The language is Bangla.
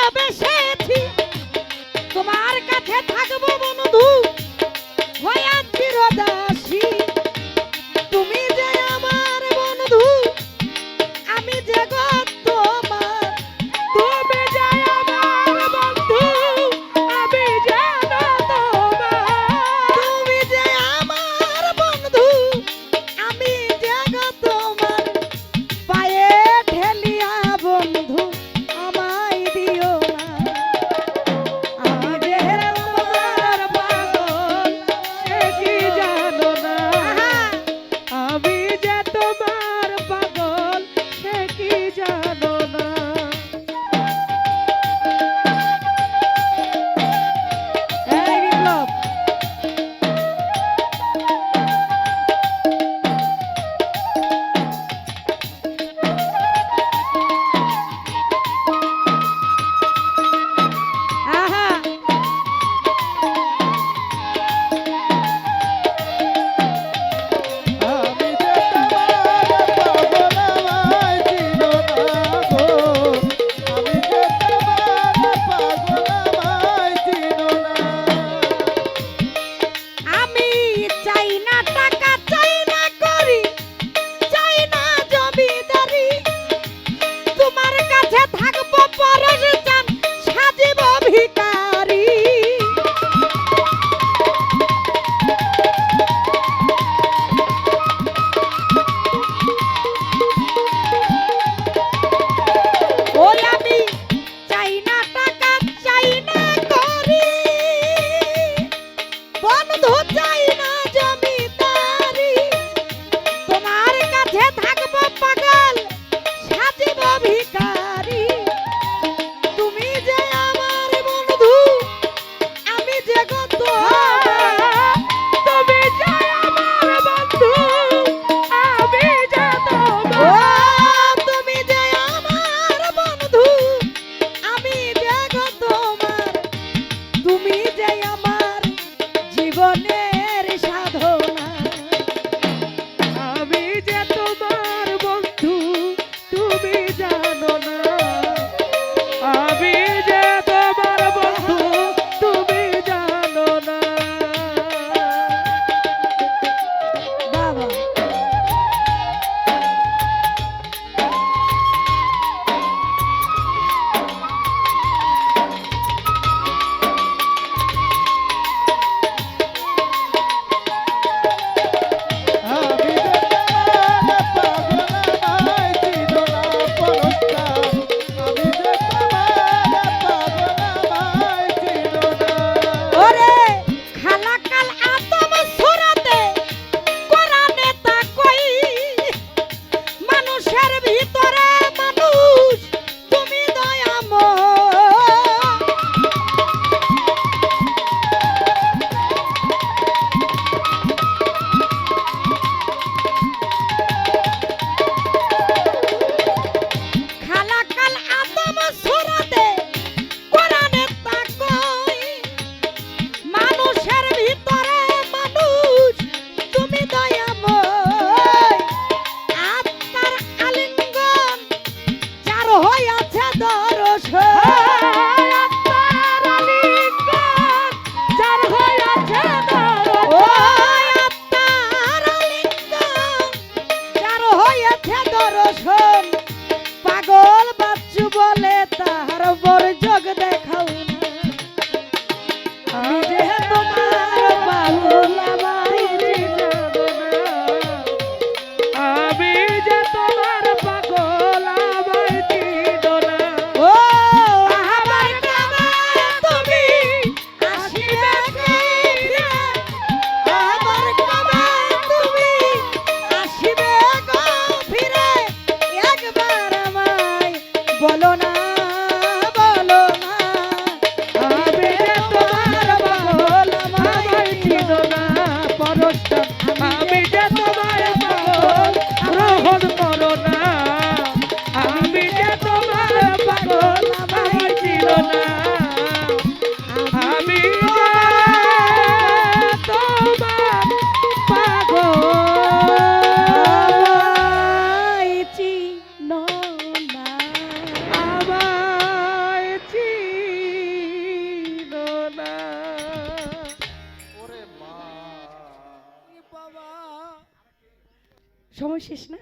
ভালোবেসেছি তোমার কাছে থাকব বন্ধু হয়া চিরদাসী। তুমি যে আমার বন্ধু আমি যে গো আমায় চিন না। ওরে মা। বাবা সময় শেষ না?